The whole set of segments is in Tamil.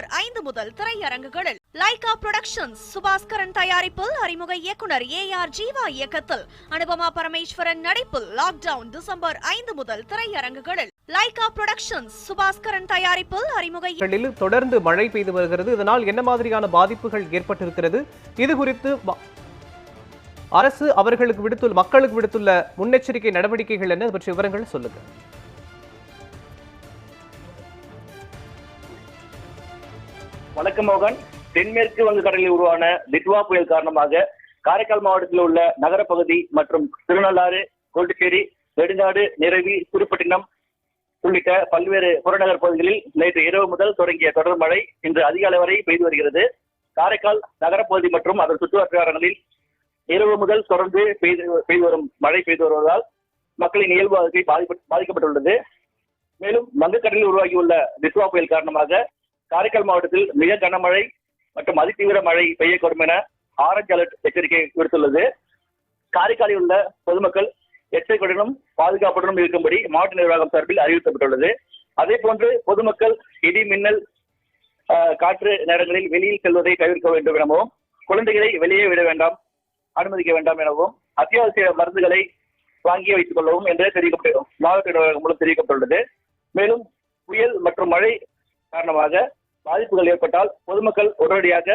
டிசம்பர் ஐந்து முதல் திரையரங்குகளில் லைகா புரொடக்ஷன்ஸ் சுபாஸ்கரன் தயாரிப்பில் அறிமுக இயக்குனர் ஏ ஆர் ஜீவா இயக்கத்தில் அனுபமா பரமேஸ்வரன் நடிப்பில் லாக்டவுன் டிசம்பர் ஐந்து முதல் திரையரங்குகளில் லைகா புரொடக்ஷன்ஸ் சுபாஸ்கரன் தயாரிப்பில் அறிமுக தொடர்ந்து மழை பெய்து வருகிறது. இதனால் என்ன மாதிரியான பாதிப்புகள் ஏற்பட்டிருக்கிறது? இது குறித்து அரசு அவர்களுக்கு விடுத்துள்ள மக்களுக்கு விடுத்துள்ள முன்னெச்சரிக்கை நடவடிக்கைகள் என்ன? பற்றிய விவரங்கள் சொல்லுங்கள் வணக்கம் மோகன். தென்மேற்கு வங்கக்கடலில் உருவான திட்வா புயல் காரணமாக காரைக்கால் மாவட்டத்தில் உள்ள நகரப்பகுதி மற்றும் திருநள்ளாறு கோட்டுச்சேரி நெடுங்காடு நிரவி திருப்பட்டினம் உள்ளிட்ட பல்வேறு புறநகர் பகுதிகளில் நேற்று இரவு முதல் தொடங்கிய தொடர் மழை இன்று அதிகாலை வரை பெய்து வருகிறது. காரைக்கால் நகரப்பகுதி மற்றும் அதன் சுற்றுவட்டாரங்களில் இரவு முதல் தொடர்ந்து பெய்து பெய்து வரும் மழை பெய்து வருவதால் மக்களின் இயல்பு வாழ்க்கை பாதிக்கப்பட்டுள்ளது. மேலும் வங்கக்கடலில் உருவாகியுள்ள திட்வா புயல் காரணமாக காரைக்கால் மாவட்டத்தில் மிக கனமழை மற்றும் அதிதீவிர மழை பெய்யக்கூடும் என ஆரஞ்ச் அலர்ட் எச்சரிக்கை விடுத்துள்ளது. காரைக்காலில் உள்ள பொதுமக்கள் எச்சரிக்கையுடனும் பாதுகாப்புடனும் இருக்கும்படி மாவட்ட நிர்வாகம் சார்பில் அறிவிக்கப்பட்டுள்ளது அதே போன்று பொதுமக்கள் இடி மின்னல் ஆஹ், காற்று நேரங்களில் வெளியில் செல்வதை தவிர்க்க வேண்டும் எனவும் குழந்தைகளை வெளியே விட வேண்டாம் அனுமதிக்க வேண்டாம் எனவும் அத்தியாவசிய மருந்துகளை வாங்கி வைத்துக் கொள்ளவும் என்று தெரிவிக்கப்பட்டு மாவட்ட நிர்வாகம் மூலம் தெரிவிக்கப்பட்டுள்ளது. மேலும் புயல் மற்றும் மழை காரணமாக பாதிப்புகள் ஏற்பட்டால் பொதுமக்கள் உடனடியாக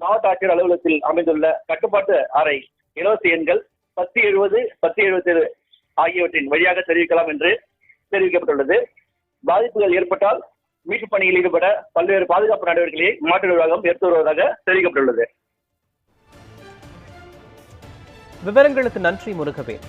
மாவட்ட ஆட்சியர் அலுவலகத்தில் அமைந்துள்ள கட்டுப்பாட்டு அறை இலவச எண்கள் பத்து எழுபது பத்து எழுபத்தி ஏழு ஆகியவற்றின் வழியாக தெரிவிக்கலாம் என்று தெரிவிக்கப்பட்டுள்ளது. பாதிப்புகள் ஏற்பட்டால் மீட்பு பணியில் ஈடுபட பல்வேறு பாதுகாப்பு நடவடிக்கைகளை மாவட்ட நிர்வாகம் எடுத்து வருவதாக தெரிவிக்கப்பட்டுள்ளது. விவரங்களுக்கு நன்றி முருகவேன்